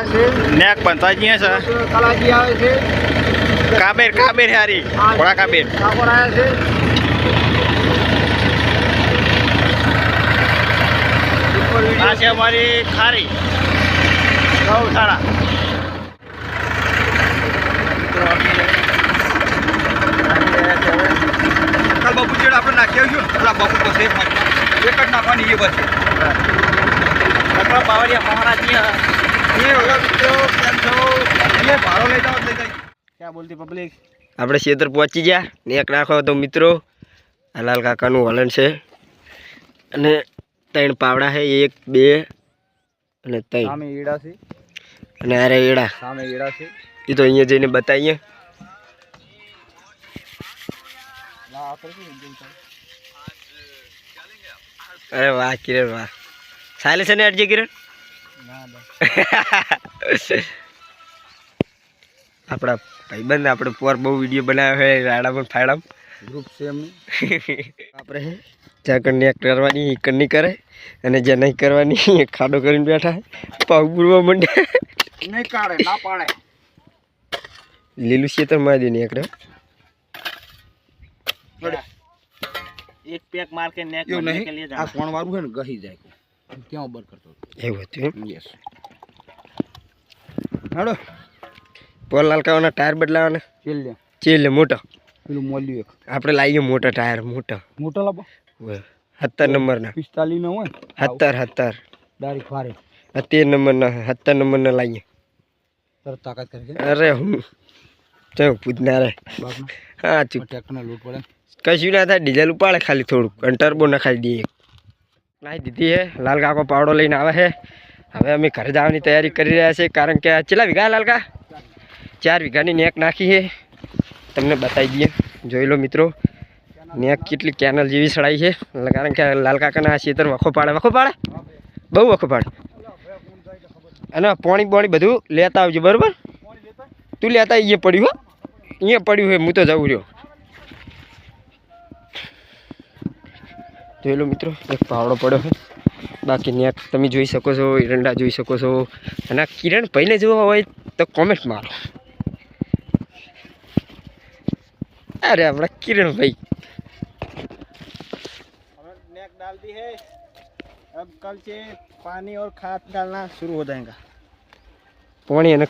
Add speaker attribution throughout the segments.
Speaker 1: નેક પંતાજી છે.
Speaker 2: કલાજી આવે છે.
Speaker 1: કાબેર કાબેર હારી. ઘોડા કાબેર.
Speaker 2: ઠાકોર આવે છે.
Speaker 1: આ છે અમારી ખારી. ગૌશાળા.
Speaker 3: કાલ બાપુ ચેડ આપણે નાખી આવીશું પેલા બાપુ પાસે એક જ નાખવાની એ બસ.
Speaker 1: આપણા મહારાજ
Speaker 3: એ
Speaker 1: ક્યાં બોલતી પબ્લિક
Speaker 4: આપણે ક્ષેત્ર પહોંચી ગયા ને એક નાખો તો મિત્રો. આ લાલ કાકાનું વલણ છે. અને ત્રણ પાવડા છે એક બે અને ત્રણ.
Speaker 2: સામે ઈડા છે.
Speaker 4: અને અરે એડા
Speaker 2: સામે ઈડા છે.
Speaker 4: એ તો અહીંયા જઈને બતાવીએ? અરે વાહ કિરણ વાહ. સાયલે છે ને અડજે કિરણ? આપણા ભાઈબંધ આપણે પોર બહુ વીડિયો બનાવ્યો છે રાડા પણ ફાયડા
Speaker 2: ગ્રુપ છે એમનું.
Speaker 4: આપણે જ્યાં કન્યા કરવાની એ કન્ની કરે. અને જે નહીં કરવાની ખાડો કરીને બેઠા પાવ પૂરવા માંડે.
Speaker 2: નહીં કાઢે ના પાડે.
Speaker 4: લીલું શેતર મારી દે એકડે
Speaker 1: એક પેક માર કે નેક કે લે જા.
Speaker 3: આ કોણ વાળું છે ને ગહી જાય ત્યાં ઉબર કરતો
Speaker 4: એવું હતું એમ.
Speaker 3: યસ હાડો
Speaker 4: પોલ લાલકાવાના ટાયર બદલાવાના?
Speaker 2: ચેલ લે
Speaker 4: મોટો મોટા.
Speaker 2: પેલું મોલ્યું એક.
Speaker 4: આપણે લાવીએ મોટા ટાયર મોટા.
Speaker 2: મોટા લાવો.
Speaker 4: સત્તર નંબરના.
Speaker 2: પિસ્તાલીસ નો હોય?
Speaker 4: સત્તર સત્તર.
Speaker 2: ડારી ફારે.
Speaker 4: તેર નંબરના સત્તર નંબરના લાવીએ.
Speaker 2: તરત તાકાત કરી
Speaker 4: અરે હું ચો પૂજના રે હા ચૂપ.
Speaker 2: ટ્રેક્ટરને લોટ પડે.
Speaker 4: કશું ના થાય ડીઝલ ઉપાડે ખાલી થોડુંક અને ટર્બો નખાઈ દઈએ નાખી દીધી હે. લાલકા કાકો પાવડો લઈને આવે છે હવે અમે ઘરે જવાની તૈયારી કરી રહ્યા છીએ કારણ કે કેટલા વીઘા લાલકા ચાર વીઘાની નેક નાખી છે તમને બતાવી દઈએ. જોઈ લો મિત્રો. નેક કેટલી કેનલ જેવી સડાઈ છે. કારણ કે લાલ કાકાના આ ખેતર વખો પાડે. વખો પાડે? બહુ વખો પાડે. અને પાણી પાણી બધું લેતા આવજો. બરાબર? તું લેતા અહીંયા પડ્યું હો? અહીંયા પડ્યું હોય હું તો જવું રહ્યો. જોઈ લો મિત્રો એક પાવડો પડ્યો છે બાકી નેક તમે જોઈ શકો છો એરંડા જોઈ શકો છો અને આ કિરણ ભાઈને જોવા હોય તો કોમેન્ટ મારો અરે આપણા કિરણભાઈ
Speaker 1: नेक डाल दी है अब कल से पानी और खाद डालना शुरू हो जाएगा
Speaker 4: પાણી અને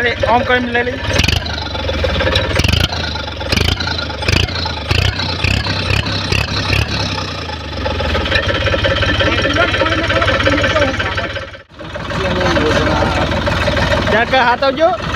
Speaker 1: ચાલે ઓમ કરીને લઈ લઈ ક્યાં ક્યાં હાથ આવજો.